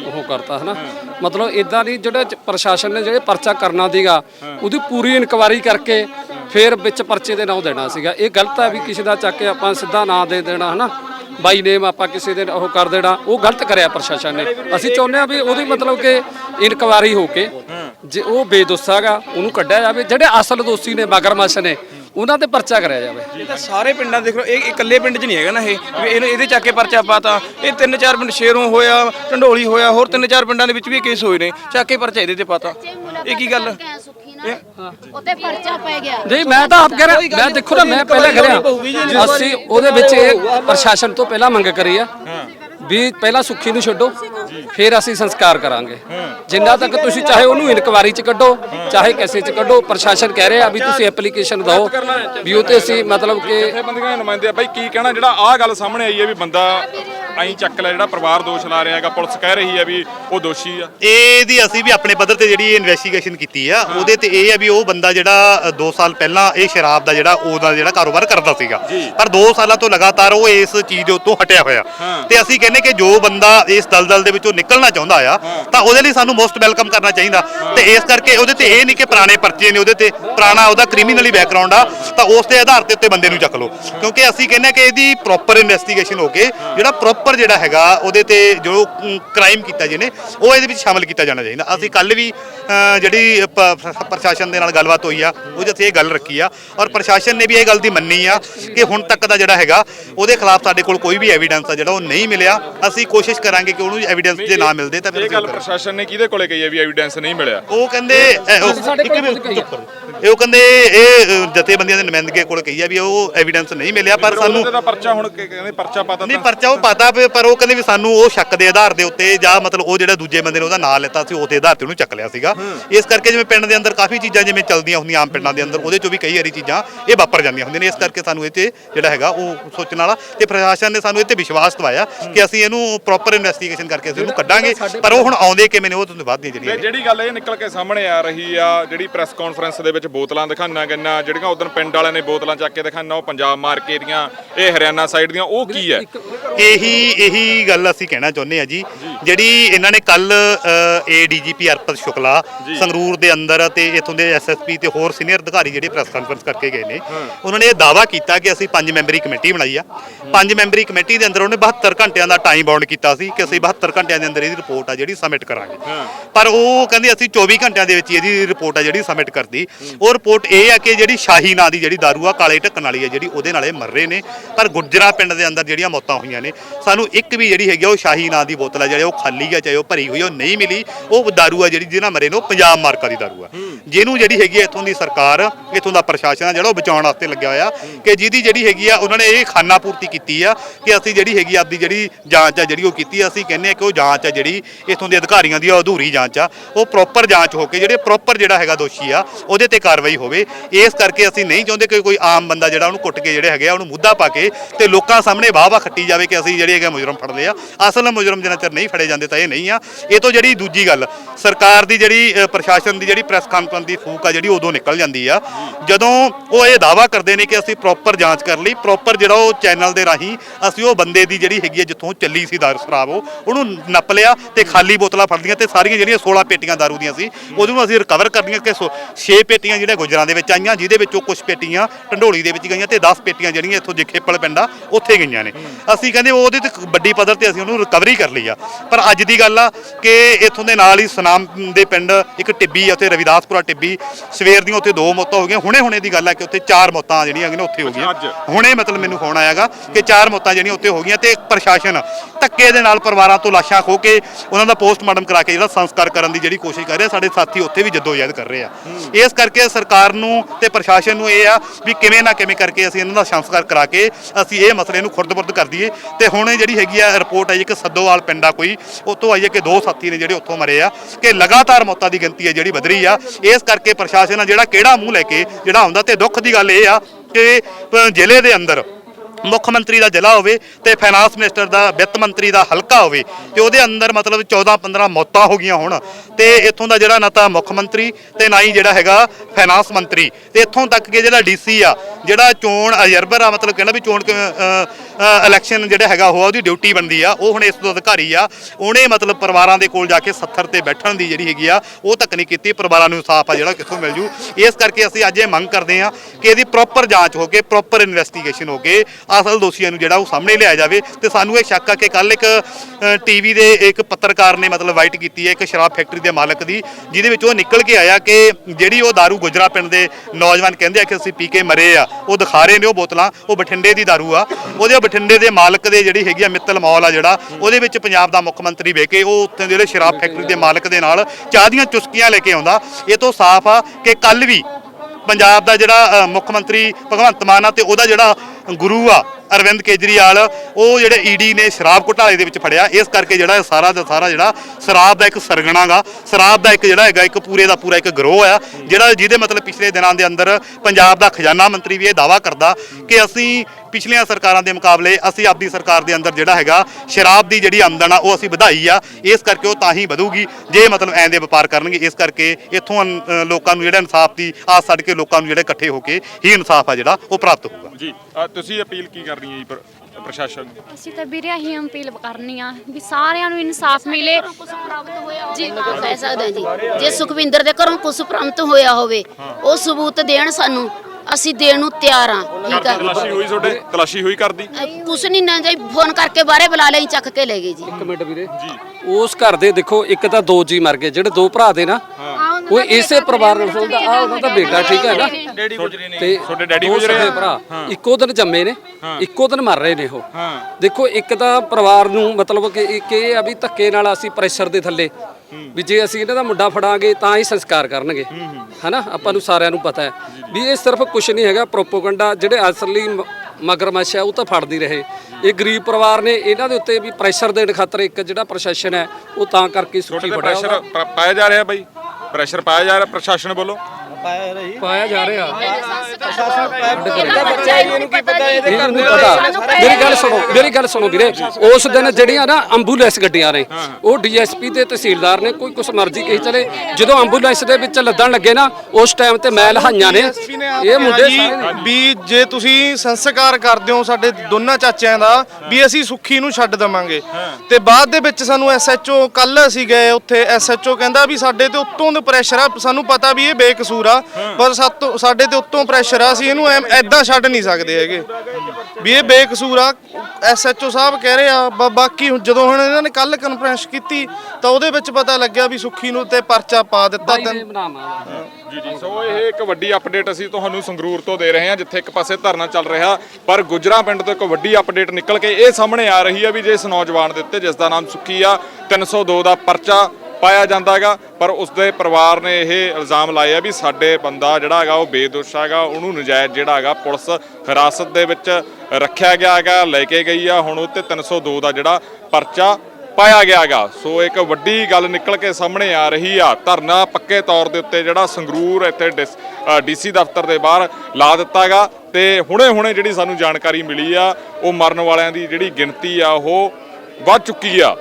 ਉਹ ਕਰਤਾ ਹਨਾ? ਮਤਲਬ ਇਦਾਂ ਨਹੀਂ ਜਿਹੜਾ ਪ੍ਰਸ਼ਾਸਨ ਨੇ ਜਿਹੜੇ ਪਰਚਾ ਕਰਨਾ ਸੀਗਾ ਉਹਦੀ ਪੂਰੀ ਇਨਕੁਆਰੀ ਕਰਕੇ ਫਿਰ ਵਿੱਚ ਪਰਚੇ ਦੇ ਨਾਂ ਦੇਣਾ ਸੀਗਾ। ਇਹ ਗਲਤ ਹੈ ਵੀ ਕਿਸੇ ਦਾ ਚੱਕ ਕੇ ਆਪਾਂ ਸਿੱਧਾ ਨਾਂ ਦੇ ਦੇਣਾ ਹਨਾ? ਬਾਈ ਨੇਮ ਆਪਾਂ ਕਿਸੇ ਦੇ ਉਹ ਕਰ ਦੇਣਾ ਉਹ ਗਲਤ ਕਰਿਆ ਪ੍ਰਸ਼ਾਸਨ ਨੇ। ਅਸੀਂ ਚਾਹੁੰਦੇ ਆ ਵੀ ਉਹਦੀ ਮਤਲਬ ਕਿ ਇਨਕੁਆਰੀ ਹੋ ਕੇ ਜੇ ਉਹ ਬੇਦੋਸ਼ ਹੈਗਾ ਉਹਨੂੰ ਕੱਢਿਆ ਜਾਵੇ। ਜਿਹੜੇ ਅਸਲ ਦੋਸ਼ੀ ਨੇ ਮਗਰਮੱਛ ਨੇ ਉਹਨਾਂ ਤੇ ਪਰਚਾ ਕਰਿਆ ਜਾਵੇ। ਇਹ ਤਾਂ ਸਾਰੇ ਪਿੰਡਾਂ ਦੇਖ ਲਓ ਇਹ ਇਕੱਲੇ ਪਿੰਡ 'ਚ ਨਹੀਂ ਹੈਗਾ ਨਾ ਇਹ। ਵੀ ਇਹਨੂੰ ਇਹਦੇ ਚੱਕ ਕੇ ਪਰਚਾ ਪਾਤਾ ਇਹ ਤਿੰਨ ਚਾਰ ਪਿੰਡ ਸ਼ੇਰੋਂ ਹੋਇਆ ਢੰਡੋਲੀ ਹੋਇਆ ਹੋਰ ਤਿੰਨ ਚਾਰ ਪਿੰਡਾਂ ਦੇ ਵਿੱਚ ਵੀ ਇਹ ਕੇਸ ਹੋਏ ਨੇ। ਚੱਕ ਕੇ ਪਰਚਾ ਇਹਦੇ ਤੇ ਪਾਤਾ ਇਹ ਕੀ ਗੱਲ? ਉੱਤੇ ਪਰਚਾ ਪੈ ਗਿਆ। ਨਹੀਂ ਮੈਂ ਤਾਂ ਆਪ ਕਹਿ ਰਿਹਾ ਮੈਂ ਦੇਖੋ ਨਾ ਮੈਂ ਪਹਿਲਾਂ ਕਹਿ ਰਿਹਾ ਅਸੀਂ ਉਹਦੇ ਵਿੱਚ ਇਹ ਪ੍ਰਸ਼ਾਸਨ ਤੋਂ ਪਹਿਲਾਂ ਮੰਗ ਕਰੀ ਆ। ਵੀ ਪਹਿਲਾਂ ਸੁੱਖੀ ਨੂੰ ਛੱਡੋ ਫਿਰ ਅਸੀਂ ਸੰਸਕਾਰ ਕਰਾਂਗੇ। ਜਿੰਨਾ ਤੱਕ ਤੁਸੀਂ ਚਾਹੇ ਉਹਨੂੰ ਇਨਕੁਆਰੀ ਚ ਕੱਢੋ ਚਾਹੇ ਕਿਸੇ ਚ ਕੱਢੋ ਪ੍ਰਸ਼ਾਸਨ ਕਹਿ ਰਿਹਾ ਵੀ ਤੁਸੀਂ ਐਪਲੀਕੇਸ਼ਨ ਦਿਓ ਵੀ ਉਹ ਤੇ ਅਸੀਂ ਮਤਲਬ ਕਿ ਇਹ ਬੰਦੀਆਂ ਦੇ ਨੁਮਾਇੰਦੇ ਆ। ਬਾਈ ਕੀ ਕਹਿਣਾ ਜਿਹੜਾ ਆਹ ਗੱਲ ਸਾਹਮਣੇ ਆਈ ਹੈ ਵੀ ਬੰਦਾ ਐਂ ਚੱਕ ਲਿਆ ਜਿਹੜਾ ਪਰਿਵਾਰ ਦੋਸ਼ ਲਾ ਰਿਹਾ ਹੈਗਾ ਪੁਲਿਸ ਕਹਿ ਰਹੀ ਹੈ ਵੀ ਉਹ ਦੋਸ਼ੀ ਆ। ਇਹਦੀ ਅਸੀਂ ਵੀ ਆਪਣੇ ਪੱਧਰ ਤੇ ਜਿਹੜੀ ਇਨਵੈਸਟੀਗੇਸ਼ਨ ਕੀਤੀ ਆ ਉਹਦੇ ਤੇ ਇਹ ਆ ਵੀ ਉਹ ਬੰਦਾ ਜਿਹੜਾ 2 ਸਾਲ ਪਹਿਲਾਂ ਇਹ ਸ਼ਰਾਬ ਦਾ ਜਿਹੜਾ ਉਹਦਾ ਜਿਹੜਾ ਕਾਰੋਬਾਰ ਕਰਦਾ ਸੀਗਾ। ਪਰ 2 ਸਾਲਾਂ ਤੋਂ ਲਗਾਤਾਰ ਉਹ ਇਸ ਚੀਜ਼ ਦੇ ਉੱਤੋਂ ਹਟਿਆ ਹੋਇਆ। ਤੇ ਅਸੀਂ ਕਹਿੰਦੇ ਕਿ ਜੋ ਬੰਦਾ ਇਸ ਦਲਦਲ ਦੇ ਵਿੱਚੋਂ ਨਿਕਲਣਾ ਚਾਹੁੰਦਾ ਆ ਤਾਂ ਉਹਦੇ ਲਈ ਸਾਨੂੰ ਮੋਸਟ ਵੈਲਕਮ ਕਰਨਾ ਚਾਹੀਦਾ। ਤੇ ਇਸ ਕਰਕੇ ਉਹਦੇ ਤੇ ਇਹ ਨਹੀਂ ਕਿ ਪੁਰਾਣੇ ਪਰਚੇ ਨੇ ਉਹਦੇ ਤੇ ਪੁਰਾਣਾ ਉਹਦਾ ਕ੍ਰਿਮੀਨਲੀ ਬੈਕਗ੍ਰਾਉਂਡ ਆ ਤਾਂ ਉਸ ਦੇ ਆਧਾਰ ਤੇ ਉੱਤੇ ਬੰਦੇ ਨੂੰ ਚੱਕ ਲਓ। ਕਿਉਂਕਿ ਅਸੀਂ ਕਹਿੰਦੇ ਕਿ ਇਹਦੀ ਪ੍ਰੋਪਰ ਇਨਵੈਸਟੀਗੇਸ਼ਨ ਹੋ ਕੇ ਜਿਹੜਾ ਪ੍ਰੋਪਰ ਉੱਪਰ ਜਿਹੜਾ ਹੈਗਾ, ਉਹਦੇ ਤੇ ਜੋ ਕ੍ਰਾਈਮ ਕੀਤਾ ਜਿਹਨੇ, ਉਹ ਇਹਦੇ ਵਿੱਚ ਸ਼ਾਮਲ ਕੀਤਾ ਜਾਣਾ ਚਾਹੀਦਾ। ਅਸੀਂ ਕੱਲ ਵੀ ਜਿਹੜੀ ਪ- ਪ੍ਰਸ਼ਾਸਨ ਦੇ ਨਾਲ ਗੱਲਬਾਤ ਹੋਈ ਆ ਉਹਦੇ ਤੇ ਇਹ ਗੱਲ ਰੱਖੀ ਆ। ਔਰ ਪ੍ਰਸ਼ਾਸਨ ਨੇ ਵੀ ਇਹ ਗੱਲ ਦੀ ਮੰਨੀ ਆ ਕਿ ਹੁਣ ਤੱਕ ਦਾ ਜਿਹੜਾ ਹੈਗਾ ਉਹਦੇ ਖਿਲਾਫ ਸਾਡੇ ਕੋਲ ਕੋਈ ਵੀ ਐਵੀਡੈਂਸ ਆ ਜਿਹੜਾ ਉਹ ਨਹੀਂ ਮਿਲਿਆ। ਅਸੀਂ ਕੋਸ਼ਿਸ਼ ਕਰਾਂਗੇ ਕਿ ਉਹਨੂੰ ਐਵੀਡੈਂਸ ਜੇ ਨਾ ਮਿਲਦੇ ਤਾਂ ਫਿਰ ਇਹ ਅਸੀਂ ਗੱਲ ਕਰਾਂਗੇ। ਪ੍ਰਸ਼ਾਸਨ ਨੇ ਕਿਹਦੇ ਕੋਲੇ ਕਹੀ ਹੈ ਵੀ ਐਵੀਡੈਂਸ ਨਹੀਂ ਮਿਲਿਆ? ਉਹ ਕਹਿੰਦੇ ਉਹ- ਇੱਕ ਮਿੰਟ ਚੁੱਪ ਕਰੋ। ਇਹ ਉਹ ਕਹਿੰਦੇ ਇਹ ਅ, ਜਥੇਬੰਦੀਆਂ ਦੇ ਨੁਮਾਇੰਦਗੇ ਕੋਲ ਕਹੀ ਆ ਵੀ ਉਹ ਐਵੀਡੈਂਸ ਨਹੀਂ ਮਿਲਿਆ ਪਰ ਸਾਨੂੰ ਉਹਦੇ ਪਰਚਾ ਹੁਣ ਕਿ- ਕਹਿੰਦੇ ਪਰਚਾ ਪਾਤਾ ਨਹੀਂ ਪਰਚਾ ਉਹ ਪਤਾ ਵੀ- ਪਰ ਉਹ ਕਹਿੰਦੇ ਵੀ ਸਾਨੂੰ ਉਹ ਸ਼ੱਕ ਦੇ ਆਧਾਰ ਦੇ ਉੱਤੇ ਜਾਂ ਮਤਲਬ ਉਹ ਜਿਹੜਾ ਦੂਜੇ ਬੰਦੇ ਨੇ ਉਹਦਾ ਨਾਂ ਲੈਤਾ ਸੀ ਉਹਦੇ ਆਧਾਰ ਤੇ ਉਹਨੂੰ ਚੱਕ ਲਿਆ ਸੀਗਾ। ਇਸ ਕਰਕੇ ਜਿਵੇਂ ਪਿੰਡ ਦੇ ਅੰਦਰ ਕਾਫੀ ਚੀਜ਼ਾਂ ਜਿਵੇਂ ਚੱਲਦੀਆਂ ਹੁੰਦੀਆਂ ਆਮ ਪਿੰਡਾਂ ਦੇ ਅੰਦਰ, ਉਹਦੇ ਚੋਂ ਵੀ ਕਈ ਵਾਰੀ ਚੀਜ਼ਾਂ ਇਹ ਵਾਪਰ ਜਾਂਦੀਆਂ ਹੁੰਦੀਆਂ ਨੇ। ਇਸ ਕਰਕੇ ਸਾਨੂੰ ਇਹ ਤੇ ਜਿਹੜਾ ਹੈਗਾ ਉਹ ਸੋਚਣ ਵਾਲਾ ਤੇ ਪ੍ਰਸ਼ਾਸਨ ਨੇ ਸਾਨੂੰ ਇਹ ਤੇ ਵਿਸ਼ਵਾਸ ਦਵਾਇਆ ਕਿ ਅਸੀਂ ਇਹਨੂੰ ਪ੍ਰੋਪਰ ਇਨਵੈਸਟੀਗੇਸ਼ਨ ਕਰਕੇ ਅਸੀਂ ਇਹਨੂੰ ਕੱਢਾਂਗੇ। ਪਰ ਉਹ ਹੁਣ ਆਉਂਦੇ ਕਿਵੇਂ ਨੇ, ਉਹ ਤੁਹਾਨੂੰ ਬਾਅਦ ਦੀਆਂ ਜਿਹੜੀਆਂ ਜਿਹੜੀ ਗੱਲ ਇਹ ਨਿਕਲ ਕੇ ਸਾਹਮਣੇ ਆ ਰਹੀ ਆ, ਜਿਹੜੀ ਪ੍ਰੈਸ ਕਾਨਫਰੰਸ ਦੇ ਵਿੱਚ ਬੋਤਲਾਂ ਦਿਖਾਈਆਂ ਗਈਆਂ ਜਿਹੜੀਆਂ ਉਦੋਂ ਪਿੰਡ ਵਾਲਿਆਂ ਨੇ ਬੋਤਲਾਂ ਚੱਕ ਕੇ ਦਿਖਾਈਆਂ ਉਹ ਪੰਜਾਬ ਮਾਰਕੇ ਦੀਆਂ ਇਹ ਹਰਿਆਣਾ ਸਾਈਡ ਦੀਆਂ ਉਹ ਕੀ ਹੈ? ਇਹੀ ਇਹੀ ਗੱਲ ਅਸੀਂ ਕਹਿਣਾ ਚਾਹੁੰਦੇ ਆ ਜੀ। ਜਿਹੜੀ ਇਹਨਾਂ ਨੇ ਕੱਲ ਏਡੀਜੀਪੀ ਅਰਪਤ ਸ਼ੁਕਲਾ ਸੰਗਰੂਰ ਦੇ ਅੰਦਰ ਤੇ ਇਥੋਂ ਦੇ ਐਸਐਸਪੀ ਤੇ ਹੋਰ ਸੀਨੀਅਰ ਅਧਿਕਾਰੀ ਜਿਹੜੇ ਪ੍ਰੈਸ ਕਾਨਫਰੰਸ ਕਰਕੇ ਗਏ ਨੇ ਉਹਨਾਂ ਨੇ ਇਹ ਦਾਵਾ ਕੀਤਾ ਕਿ ਅਸੀਂ ਪੰਜ ਮੈਂਬਰੀ ਕਮੇਟੀ ਬਣਾਈ ਆ। ਪੰਜ ਮੈਂਬਰੀ ਕਮੇਟੀ ਦੇ ਅੰਦਰ ਉਹਨੇ 72 ਘੰਟਿਆਂ ਦਾ ਟਾਈਮ ਬਾਉਂਡ ਕੀਤਾ ਸੀ ਕਿ ਅਸੀਂ 72 ਘੰਟਿਆਂ ਦੇ ਅੰਦਰ ਇਹਦੀ ਰਿਪੋਰਟ ਆ ਜਿਹੜੀ ਸਬਮਿਟ ਕਰਾਂਗੇ। ਪਰ ਉਹ ਕਹਿੰਦੇ ਅਸੀਂ 24 ਘੰਟਿਆਂ ਦੇ ਵਿੱਚ ਇਹਦੀ ਰਿਪੋਰਟ ਆ ਜਿਹੜੀ ਸਬਮਿਟ ਕਰਦੀ ਉਹ ਰਿਪੋਰਟ ਇਹ ਆ ਕਿ ਜਿਹੜੀ ਸ਼ਾਹੀ ਨਾਂ ਦੀ ਜਿਹੜੀ ਦਾਰੂ ਆ ਕਾਲੇ ਢੱਕਣ ਵਾਲੀ ਆ ਜਿਹੜੀ ਉਹਦੇ ਨਾਲੇ ਮਰ ਰਹੇ ਨੇ। ਪਰ ਗੁੱਜਰਾ ਪਿੰਡ ਦੇ ਅੰਦਰ ਜਿਹੜੀਆਂ ਮੌਤਾਂ ਹੋਈਆਂ ਨੇ, ਸਾਨੂੰ ਇੱਕ ਵੀ ਜਿਹੜੀ ਹੈਗੀ ਆ ਉਹ ਸ਼ਾਹੀ ਨਾਂ ਦੀ ਬੋਤਲ ਆ, ਜਿਹੜੇ ਉਹ ਖਾਲੀ ਆ, ਚਾਹੇ ਉਹ ਭਰੀ ਹੋਈ ਉਹ ਨਹੀਂ ਮਿਲੀ। ਉਹ ਦਾਰੂ ਆ ਜਿਹੜੀ ਜਿਹਨਾਂ ਮਰੇ ਨੇ, ਉਹ ਪੰਜਾਬ ਮਾਰਕਾ ਦੀ ਦਾਰੂ ਆ। ਜਿਹਨੂੰ ਜਿਹੜੀ ਹੈਗੀ ਆ ਇੱਥੋਂ ਦੀ ਸਰਕਾਰ, ਇੱਥੋਂ ਦਾ ਪ੍ਰਸ਼ਾਸਨ ਆ, ਜਿਹੜਾ ਉਹ ਬਚਾਉਣ ਵਾਸਤੇ ਲੱਗਿਆ ਹੋਇਆ ਕਿ ਜਿਹਦੀ ਜਿਹੜੀ ਹੈਗੀ ਆ ਉਹਨਾਂ ਨੇ ਇਹ ਖਾਨਾ ਪੂਰਤੀ ਕੀਤੀ ਆ ਕਿ ਅਸੀਂ ਜਿਹੜੀ ਹੈਗੀ ਆ ਆਪਦੀ ਜਿਹੜੀ ਜਾਂਚ ਆ ਜਿਹੜੀ ਉਹ ਕੀਤੀ ਅਸੀਂ ਕਹਿੰਦੇ ਆ ਕਿ ਉਹ ਜਾਂਚ ਆ ਜਿਹੜੀ ਇੱਥੋਂ ਦੇ ਅਧਿਕਾਰੀਆਂ ਦੀ ਉਹ ਅਧੂਰੀ ਜਾਂਚ ਆ। ਉਹ ਪ੍ਰੋਪਰ ਜਾਂਚ ਹੋ ਕੇ ਜਿਹੜੇ ਪ੍ਰੋਪਰ ਜਿਹੜਾ ਹੈਗਾ ਦੋਸ਼ੀ ਆ, ਉਹਦੇ ਤੇ ਕਾਰਵਾਈ ਹੋਵੇ। ਇਸ ਕਰਕੇ ਅਸੀਂ ਨਹੀਂ ਚਾਹੁੰਦੇ ਕਿ ਕੋਈ ਆਮ ਬੰਦਾ ਜਿਹੜਾ ਉਹਨੂੰ ਕੁੱਟ ਕੇ ਜਿਹੜੇ ਹੈਗੇ ਆ, ਉਹਨੂੰ ਮੁੱਦਾ ਪਾ ਕੇ ਤੇ ਲੋਕਾਂ ਸਾਹਮਣੇ ਵਾਹ-ਵਾਹ ਖੱਟੀ ਜਾਵੇ ਕਿ ਅਸੀਂ ਜਿਹੜੇ ਹੈਗੇ ਮੁਜਰਮ ਫੜ ਲਏ ਆ। ਅਸਲ ਮੁਜਰਮ ਜਿੰਨਾ ਚਿਰ ਨਹੀਂ ਫੜੇ ਜਾਂਦੇ ਤਾਂ ਇਹ ਨਹੀਂ ਆ। ਇਹ ਤੋਂ ਜਿਹੜੀ ਦੂਜੀ ਗੱਲ, ਸਰਕਾਰ ਦੀ ਜਿਹੜੀ ਪ੍ਰਸ਼ਾਸਨ ਦੀ ਜਿਹੜੀ ਪ੍ਰੈਸ ਕਾਨਫਰੰਸ ਦੀ ਫੂਕ ਆ ਜਿਹੜੀ ਉਦੋਂ ਨਿਕਲ ਜਾਂਦੀ ਆ। ਜਦੋਂ ਉਹ ਇਹ ਦਾਵਾ ਕਰਦੇ ਨੇ ਕਿ ਅਸੀਂ ਪ੍ਰੋਪਰ ਜਾਂਚ ਕਰ ਲਈ ਪ੍ਰੋਪਰ ਜਿਹੜਾ ਉਹ ਚੈਨਲ ਦੇ ਰਾਹੀਂ ਅਸੀਂ ਉਹ ਬੰਦੇ ਦੀ ਜਿਹੜੀ ਹੈਗੀ ਆ, ਜਿੱਥੋਂ ਚੱਲੀ ਸੀ ਦਾਰੂ ਸ਼ਰਾਬ, ਉਹ, ਉਹਨੂੰ ਨੱਪ ਲਿਆ ਤੇ ਖਾਲੀ ਬੋਤਲਾਂ ਫੜ ਲਈਆਂ ਤੇ ਸਾਰੀਆਂ ਜਿਹੜੀਆਂ 16 ਪੇਟੀਆਂ ਦਾਰੂ ਦੀਆਂ ਸੀ, ਉਹਨੂੰ ਅਸੀਂ ਰਿਕਵਰ ਕਰ ਲਈਆਂ ਕਿ 6 ਪੇਟੀਆਂ ਜਿਹੜੀਆਂ ਗੁਜਰਾਂ ਦੇ ਵਿੱਚ ਆਈਆਂ, ਜਿਹਦੇ ਵਿੱਚੋਂ ਕੁਝ ਪੇਟੀਆਂ ਢੰਡੋਲੀ ਦੇ ਵਿੱਚ ਗਈਆਂ ਤੇ 10 ਪੇਟੀਆਂ ਜਿਹੜੀਆਂ ਇੱਥੋਂ ਜੇ ਖੇਪਲ ਪਿੰਡਾ ਉੱਥੇ ਗਈਆਂ ਨੇ। ਅਸੀਂ ਕਹਿੰਦੇ ਉਹਦੇ ਤੇ ਵੱਡੀ ਪੱਧਰ ਤੇ ਅਸੀਂ ਉਹਨੂੰ ਰਿਕਵਰੀ ਕਰ ਲਈ ਆ। ਪਰ ਅੱਜ ਦੀ ਗੱਲ ਆ ਕਿ ਇੱਥੋਂ ਦੇ ਨਾਲ ਹੀ ਸੁਨਾਮ ਦੇ ਪਿੰਡ ਇੱਕ ਟਿੱਬੀ ਆ ਉੱਥੇ ਰਵਿਦਾਸਪੁਰਾ ਟਿੱਬੀ ਸਵੇਰ ਦੀਆਂ ਉੱਥੇ ਦੋ ਮੌਤਾਂ ਹੋ ਗਈਆਂ। ਹੁਣੇ ਹੁਣੇ ਦੀ ਗੱਲ ਆ ਕਿ ਉੱਥੇ ਚਾਰ ਮੌਤਾਂ ਜਿਹੜੀਆਂ ਹੈਗੀਆਂ ਉੱਥੇ ਹੋ ਗਈਆਂ? ਹੁਣੇ ਮਤਲਬ ਮੈਨੂੰ ਫੋਨ ਆਇਆਗਾ ਕਿ ਚਾਰ ਮੌਤਾਂ ਜਿਹੜੀਆਂ ਉੱਥੇ ਹੋ ਗਈਆਂ ਤੇ ਪ੍ਰਸ਼ਾਸਨ ਧੱਕੇ ਦੇ ਨਾਲ ਪਰਿਵਾਰਾਂ ਤੋਂ ਲਾਸ਼ਾਂ ਖੋ ਕੇ ਉਹਨਾਂ ਦਾ ਪੋਸਟਮਾਰਟਮ ਕਰਾ ਕੇ ਜਿਹੜਾ ਸੰਸਕਾਰ ਕਰਨ ਦੀ ਜਿਹੜੀ ਕੋਸ਼ਿਸ਼ ਕਰ ਰਿਹਾ ਸਾਡੇ ਸਾਥੀ ਉੱਥੇ ਵੀ ਜਦੋਜਹਿਦ ਕਰ ਰਹੇ ਆ। ਇਸ ਕਰਕੇ ਸਰਕਾਰ ਨੂੰ ਤੇ ਪ੍ਰਸ਼ਾਸਨ ਨੂੰ ਇਹ ਆ ਵੀ ਕਿਵੇਂ ਨਾ ਕਿਵੇਂ ਕਰਕੇ ਅਸੀਂ ਇਹਨਾਂ ਦਾ ਸੰਸਕਾਰ ਕਰਾ ਕੇ ਅਸੀਂ ਇਹ ਮਸਲੇ ਨੂੰ ਖੁਰਦ-ਬੁਰਦ ਕਰ ਦਈਏ। ਤੇ ਹੁਣ ਜਿਹੜੀ ਹੈਗੀ ਆ ਰਿਪੋਰਟ ਆਈ ਹੈ ਕਿ ਸੱਦੋਵਾਲ ਪਿੰਡਾ ਕੋਈ ਉੱਥੋਂ ਆਈ ਹੈ ਕਿ ਦੋ ਸਾਥੀ ਨੇ ਜਿਹੜੇ ਉੱਥੋਂ ਮਰੇ ਆ, ਕਿ ਲਗਾਤਾਰ ਮੌਤਾਂ ਦੀ ਗਿਣਤੀ ਹੈ ਜਿਹੜੀ ਵਧ ਰਹੀ ਆ। ਇਸ ਕਰਕੇ ਪ੍ਰਸ਼ਾਸਨ ਆ ਜਿਹੜਾ ਕਿਹੜਾ ਮੂੰਹ ਲੈ ਕੇ ਜਿਹੜਾ ਹੁੰਦਾ ਤੇ ਦੁੱਖ ਦੀ ਗੱਲ ਇਹ ਆ ਕਿ ਜ਼ਿਲ੍ਹੇ ਦੇ ਅੰਦਰ ਮੁੱਖ ਮੰਤਰੀ ਦਾ ਜ਼ਿਲ੍ਹਾ ਹੋਵੇ ਤੇ ਫਾਈਨਾਂਸ ਮਿਨਿਸਟਰ ਦਾ, ਵਿੱਤ ਮੰਤਰੀ ਦਾ ਹਲਕਾ ਹੋਵੇ ਤੇ ਉਹਦੇ ਅੰਦਰ ਮਤਲਬ 14 15 ਮੌਤਾਂ ਹੋ ਗਈਆਂ ਹੁਣ। ਤੇ ਇੱਥੋਂ ਦਾ ਜਿਹੜਾ ਨਾ ਤਾਂ ਮੁੱਖ ਮੰਤਰੀ ਤੇ ਨਾ ਹੀ ਜਿਹੜਾ ਹੈਗਾ ਫਾਈਨਾਂਸ ਮੰਤਰੀ। ਤੇ ਇੱਥੋਂ ਤੱਕ ਕਿ ਜਿਹੜਾ ਡੀਸੀ ਆ, ਜਿਹੜਾ ਚੋਣ ਅਜਰਬਰ ਆ, ਮਤਲਬ ਕਹਿੰਦਾ ਵੀ ਚੋਣ ਇਲੈਕਸ਼ਨ ਜਿਹੜਾ ਹੈਗਾ ਉਹ ਉਹਦੀ ਡਿਊਟੀ ਬਣਦੀ ਆ। ਉਹ ਹੁਣ ਇਸ ਤੋਂ ਅਧਿਕਾਰੀ ਆ। ਉਹਨੇ ਮਤਲਬ ਪਰਿਵਾਰਾਂ ਦੇ ਕੋਲ ਜਾ ਕੇ ਸੱਥਰ ਤੇ ਬੈਠਣ ਦੀ ਜਿਹੜੀ ਹੈਗੀ ਆ, ਉਹ ਤੱਕ ਨਹੀਂ ਕੀਤੀ। ਪਰਿਵਾਰਾਂ ਨੂੰ ਇਨਸਾਫ ਆ ਜਿਹੜਾ ਕਿੱਥੋਂ ਮਿਲ ਜੂ। ਇਸ ਕਰਕੇ ਅਸੀਂ ਅੱਜ ਇਹ ਮੰਗ ਕਰਦੇ ਆ ਕਿ ਇਹਦੀ ਪ੍ਰੋਪਰ ਜਾਂਚ ਹੋ ਕੇ ਪ੍ਰੋਪਰ ਇਨਵੈਸਟੀਗੇਸ਼ਨ ਹੋ ਕੇ ਅਸਲ ਦੋਸ਼ੀਆਂ ਨੂੰ ਜਿਹੜਾ ਉਹ ਸਾਹਮਣੇ ਲਿਆਇਆ ਜਾਵੇ ਤੇ ਸਾਨੂੰ ਇਹ ਸ਼ੱਕ ਆ ਕਿ ਕੱਲ ਇੱਕ ਟੀਵੀ ਦੇ ਇੱਕ ਪੱਤਰਕਾਰ ਨੇ ਮਤਲਬ ਵਾਈਟ ਕੀਤੀ ਹੈ ਇੱਕ ਸ਼ਰਾਬ ਫੈਕਟਰੀ ਦੇ ਮਾਲਕ ਦੀ ਜਿਹਦੇ ਵਿੱਚ ਉਹ ਨਿਕਲ ਕੇ ਆਇਆ ਕਿ ਜਿਹੜੀ ਉਹ दारू ਗੁਜਰਾ ਪਿੰਡ ਦੇ ਨੌਜਵਾਨ ਕਹਿੰਦੇ ਆ ਕਿ ਅਸੀਂ ਪੀ ਕੇ ਮਰੇ ਆ ਉਹ ਦਿਖਾ ਰਹੇ ਨੇ ਉਹ ਬੋਤਲਾਂ ਉਹ ਬਠਿੰਡੇ ਦੀ दारू ਆ ਉਹਦੇ ਬਠਿੰਡੇ ਦੇ ਮਾਲਕ ਦੇ ਜਿਹੜੀ ਹੈਗੀ ਆ ਮਿੱਤਲ ਮੌਲ ਆ ਜਿਹੜਾ ਉਹਦੇ ਵਿੱਚ ਪੰਜਾਬ ਦਾ ਮੁੱਖ ਮੰਤਰੀ ਵੇ ਕੇ ਉਹ ਉੱਥੇ ਦੇ ਜਿਹੜੇ ਸ਼ਰਾਬ ਫੈਕਟਰੀ ਦੇ ਮਾਲਕ ਦੇ ਨਾਲ ਚਾਹ ਦੀਆਂ ਚੁਸਕੀਆਂ ਲੈ ਕੇ ਆਉਂਦਾ ਇਹ ਤੋਂ ਸਾਫ਼ ਆ ਕਿ ਕੱਲ ਵੀ ਪੰਜਾਬ ਦਾ ਜਿਹੜਾ ਅ, ਮੁੱਖ ਮੰਤਰੀ ਭਗਵੰਤ ਮਾਨ ਆ ਤੇ ਉਹਦਾ ਜਿਹੜਾ ਗੁਰੂ ਆ, ਅਰਵਿੰਦ ਕੇਜਰੀਵਾਲ, ਉਹ ਜਿਹੜੇ ਈਡੀ ਨੇ ਸ਼ਰਾਬ ਘੁਟਾਲੇ ਦੇ ਵਿੱਚ ਫੜਿਆ, ਇਸ ਕਰਕੇ ਜਿਹੜਾ ਸਾਰਾ ਦਾ ਸਾਰਾ ਜਿਹੜਾ ਸ਼ਰਾਬ ਦਾ ਇੱਕ ਸਰਗਣਾਗਾ, ਸ਼ਰਾਬ ਦਾ ਇੱਕ ਜਿਹੜਾ ਹੈਗਾ ਇੱਕ ਪੂਰੇ ਦਾ ਪੂਰਾ ਇੱਕ ਗਰੋਹ ਆ, ਜਿਹੜਾ ਜਿਹਦੇ ਮਤਲਬ ਪਿਛਲੇ ਦਿਨਾਂ ਦੇ ਅੰਦਰ ਪੰਜਾਬ ਦਾ ਖਜ਼ਾਨਾ ਮੰਤਰੀ ਵੀ ਇਹ ਦਾਵਾ ਕਰਦਾ ਕਿ ਅਸੀਂ ਪਿਛਲੀਆਂ ਸਰਕਾਰਾਂ ਦੇ ਮੁਕਾਬਲੇ ਅਸੀਂ ਆਪਦੀ ਸਰਕਾਰ ਦੇ ਅੰਦਰ ਜਿਹੜਾ ਹੈਗਾ ਸ਼ਰਾਬ ਦੀ ਜਿਹੜੀ ਆਮਦਨ ਆ ਉਹ ਅਸੀਂ ਵਧਾਈ ਆ ਇਸ ਕਰਕੇ ਉਹ ਤਾਂ ਹੀ ਵਧੂਗੀ। ਜੇ ਮਤਲਬ ਐਂ ਦੇ ਵਪਾਰ ਕਰਨਗੇ ਇਸ ਕਰਕੇ ਇੱਥੋਂ ਲੋਕਾਂ ਨੂੰ ਜਿਹੜਾ ਇਨਸਾਫ ਦੀ ਆਸ ਛੱਡ ਕੇ ਲੋਕਾਂ ਨੂੰ ਜਿਹੜੇ ਇਕੱਠੇ ਹੋ ਕੇ ਹੀ ਇਨਸਾਫ ਆ ਜਿਹੜਾ ਉਹ ਪ੍ਰਾਪਤ ਹੋਊਗਾ। ਜੀ ਤੁਸੀਂ ਅਪੀਲ ਕੀ ਕਰਨੀ ਹੈ ਜੀ ਪ੍ਰ- ਪ੍ਰਸ਼ਾਸਨ ਅਸੀਂ ਤਾਂ ਵੀਰੇ ਇਹੀ ਅਪੀਲ ਕਰਨੀ ਆ ਵੀ ਸਾਰਿਆਂ ਨੂੰ ਇਨਸਾਫ ਮਿਲੇ। ਜੀ ਕਹਿ ਸਕਦੇ ਹਾਂ ਜੀ ਜੇ ਸੁਖਵਿੰਦਰ ਦੇ ਘਰੋਂ ਕੁਝ ਪ੍ਰਾਪਤ ਹੋਇਆ ਹੋਵੇ ਉਹ ਸਬੂਤ ਦੇਣ ਸਾਨੂੰ। ਅਸੀਂ ਦੇਣ ਨੂੰ ਤਿਆਰ ਹਾਂ। ਠੀਕ ਆ? ਤਲਾਸ਼ੀ ਹੋਈ ਤੁਹਾਡੇ? ਤਲਾਸ਼ੀ ਹੋਈ ਕਰਦੀ ਕੁਛ ਨਹੀਂ ਨਾ ਜੀ ਫੋਨ ਕਰਕੇ ਬਾਹਰੇ ਬੁਲਾ ਲਈ ਚੱਕ ਕੇ ਲੈ ਗਏ ਜੀ। ਇੱਕ ਮਿੰਟ ਵੀਰੇ। ਉਸ ਘਰ ਦੇ ਦੇਖੋ ਇੱਕ ਤਾਂ ਦੋ ਜੀ ਮਰ ਗਏ ਜਿਹੜੇ ਦੋ ਭਰਾ ਦੇ ਨਾ ਉਹ ਇਸੇ ਪਰਿਵਾਰ ਨਾਲ ਸੰਬੰਧ ਆ ਉਹਨਾਂ ਦਾ ਬੇਟਾ ਠੀਕ ਹੈ ਨਾ? ਡੈਡੀ ਗੁਜਰੇ ਨੇ। ਤੇ ਤੁਹਾਡੇ ਡੈਡੀ ਦੋ ਗੁਜ਼ਰੇ ਆ? ਸਕੇ ਭਰਾ ਇੱਕੋ ਦਿਨ ਜੰਮੇ ਨੇ ਇੱਕੋ ਦਿਨ ਮਰ ਰਹੇ ਨੇ ਉਹ। ਹਾਂ। ਦੇਖੋ ਇੱਕ ਤਾਂ ਪਰਿਵਾਰ ਨੂੰ ਮਤਲਬ ਕਿ ਇੱਕ ਇਹ ਆ ਵੀ ਧੱਕੇ ਨਾਲ ਅਸੀਂ ਪ੍ਰੈਸ਼ਰ ਦੇ ਥੱਲੇ ਵੀ ਜੇ ਅਸੀਂ ਇਹਨਾਂ ਦਾ ਮੁੰਡਾ ਫੜਾਂਗੇ ਤਾਂ ਹੀ ਸੰਸਕਾਰ ਕਰਨਗੇ। ਹਨਾ? ਆਪਾਂ ਨੂੰ ਸਾਰਿਆਂ ਨੂੰ ਪਤਾ ਹੈ। ਵੀ ਇਹ ਸਿਰਫ ਕੁਝ ਨਹੀਂ ਹੈਗਾ ਪ੍ਰੋਪੋਗੰਡਾ ਜਿਹੜੇ ਅਸਲੀ ਮਗਰਮੱਛ ਹੈ ਉਹ ਤਾਂ ਫੜਦੀ ਰਹੇ। ਇਹ ਗਰੀਬ ਪਰਿਵਾਰ ਨੇ ਇਹਨਾਂ ਦੇ ਉੱਤੇ ਵੀ ਪ੍ਰੈਸ਼ਰ ਦੇਣ ਖਾਤਰ ਇੱਕ ਜਿਹੜਾ ਪ੍ਰਸ਼ਾਸਨ ਹੈ ਉਹ ਤਾਂ ਕਰਕੇ ਤੇ ਫੜਿਆ ਪ੍ਰੈਸ਼ਰ ਪਾਇਆ ਜਾ ਰਿਹਾ ਬਾਈ। ਪ੍ਰੈਸ਼ਰ ਪਾਇਆ ਜਾ ਰਿਹਾ ਪ੍ਰਸ਼ਾਸਨ ਵੱਲੋਂ। ਪਾਇਆ ਰਹੀ ਪਾਇਆ ਜਾ ਰਿਹਾ। ਬੱਚਾ ਇਹਨੂੰ ਕੀ ਪਤਾ ਇਹਦੇ ਇਹ ਨਹੀਂ ਪਤਾ। ਮੇਰੀ ਗੱਲ ਸੁਣੋ ਮੇਰੀ ਗੱਲ ਸੁਣੋ ਵੀਰੇ। ਉਸ ਦਿਨ ਜਿਹੜੀਆਂ ਨਾ ਐਂਬੂਲੈਂਸ ਗੱਡੀਆਂ ਨੇ ਉਹ ਡੀਐਸਪੀ ਤੇ ਤਹਿਸੀਲਦਾਰ ਨੇ ਕੋਈ ਕੁਛ ਮਰਜ਼ੀ ਕਹੀ ਚਲੇ। ਜਦੋਂ ਐਂਬੂਲੈਂਸ ਦੇ ਵਿੱਚ ਲੱਦਣ ਲੱਗੇ ਨਾ ਉਸ ਟਾਈਮ ਤੇ ਮੈਂ ਲਹਾਈਆਂ ਨੇ। ਇਹ ਮੁੰਡੇ ਵੀ ਜੇ ਤੁਸੀਂ ਸੰਸਕਾਰ ਕਰਦੇ ਹੋ ਸਾਡੇ ਦੋਨਾਂ ਚਾਚਿਆਂ ਦਾ ਵੀ ਅਸੀਂ ਸੁੱਖੀ ਨੂੰ ਛੱਡ ਦਵਾਂਗੇ। ਤੇ ਬਾਅਦ ਦੇ ਵਿੱਚ ਸਾਨੂੰ ਐਸਐਚਓ ਕੱਲ ਅਸੀਂ ਗਏ ਉੱਥੇ ਐਸਐਚਓ ਕਹਿੰਦਾ ਵੀ ਸਾਡੇ ਤੇ ਉੱਤੋਂ ਦੇ ਪ੍ਰੈਸ਼ਰ ਆ ਸਾਨੂੰ ਪਤਾ ਵੀ ਇਹ ਬੇਕਸੂਰ ਪਰ ਸਾਤੋਂ ਸਾਡੇ ਤੇ ਉੱਤੋਂ ਪ੍ਰੈਸ਼ਰ ਆ ਅਸੀਂ ਇਹਨੂੰ ਐਦਾਂ ਛੱਡ ਨਹੀਂ ਸਕਦੇ ਹੈਗੇ। ਵੀ ਇਹ ਬੇਕਸੂਰ ਆ ਐਸਐਚਓ ਸਾਹਿਬ ਕਹਿ ਰਹੇ ਆ ਬਾਕੀ ਜਦੋਂ ਹੁਣ ਇਹਨਾਂ ਨੇ ਕੱਲ ਕਾਨਫਰੰਸ ਕੀਤੀ ਤਾਂ ਉਹਦੇ ਵਿੱਚ ਪਤਾ ਲੱਗਿਆ ਵੀ ਸੁੱਖੀ ਨੂੰ ਤੇ ਪਰਚਾ ਪਾ ਦਿੱਤਾ ਜੀ ਜੀ ਸੋ ਇਹ ਇੱਕ ਵੱਡੀ ਅਪਡੇਟ ਅਸੀਂ ਤੁਹਾਨੂੰ ਸੰਗਰੂਰ ਤੋਂ ਦੇ ਰਹੇ ਹਾਂ ਜਿੱਥੇ ਇੱਕ ਪਾਸੇ ਧਰਨਾ ਚੱਲ ਰਿਹਾ ਪਰ ਗੁਜਰਾ ਪਿੰਡ ਤੋਂ ਇੱਕ ਵੱਡੀ ਅਪਡੇਟ ਨਿਕਲ ਕੇ ਇਹ ਸਾਹਮਣੇ ਆ ਰਹੀ ਹੈ ਵੀ ਜੇ ਇਸ ਨੌਜਵਾਨ ਦੇ ਉੱਤੇ ਜਿਸ ਦਾ ਨਾਮ ਸੁੱਕੀ ਆ 302 ਦਾ ਪਰਚਾ ਪਾਇਆ ਜਾਂਦਾ ਹੈਗਾ, ਪਰ ਉਸਦੇ ਪਰਿਵਾਰ ਨੇ ਇਹ ਇਲਜ਼ਾਮ ਲਾਏ ਆ ਵੀ ਸਾਡੇ ਬੰਦਾ ਜਿਹੜਾ ਹੈਗਾ ਉਹ ਬੇਦੋਸ਼ ਹੈਗਾ, ਉਹਨੂੰ ਨਜਾਇਜ਼ ਜਿਹੜਾ ਹੈਗਾ ਪੁਲਿਸ ਹਿਰਾਸਤ ਦੇ ਵਿੱਚ ਰੱਖਿਆ ਗਿਆ ਹੈਗਾ, ਲੈ ਕੇ ਗਈ ਆ, ਹੁਣ ਉਹ ਤੇ 302 ਦਾ ਜਿਹੜਾ ਪਰਚਾ ਪਾਇਆ ਗਿਆ ਹੈਗਾ। ਸੋ ਇੱਕ ਵੱਡੀ ਗੱਲ ਨਿਕਲ ਕੇ ਸਾਹਮਣੇ ਆ ਰਹੀ ਆ, ਧਰਨਾ ਪੱਕੇ ਤੌਰ ਦੇ ਉੱਤੇ ਜਿਹੜਾ ਸੰਗਰੂਰ ਇੱਥੇ ਡੀਸੀ ਦਫ਼ਤਰ ਦੇ ਬਾਹਰ ਲਾ ਦਿੱਤਾ ਹੈਗਾ, ਤੇ ਹੁਣੇ-ਹੁਣੇ ਜਿਹੜੀ ਸਾਨੂੰ ਜਾਣਕਾਰੀ ਮਿਲੀ ਆ, ਉਹ ਮਰਨ ਵਾਲਿਆਂ ਦੀ ਜਿਹੜੀ ਗਿਣਤੀ ਆ, ਉਹ ਵੱਧ ਚੁੱਕੀ ਆ।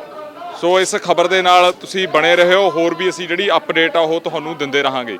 ਸੋ ਇਸ ਖਬਰ ਦੇ ਨਾਲ ਤੁਸੀਂ ਬਣੇ ਰਹੋ। ਹੋਰ ਵੀ ਅਸੀਂ ਜਿਹੜੀ ਅਪਡੇਟ ਆ ਉਹ ਤੁਹਾਨੂੰ ਦਿੰਦੇ ਰਹਾਂਗੇ।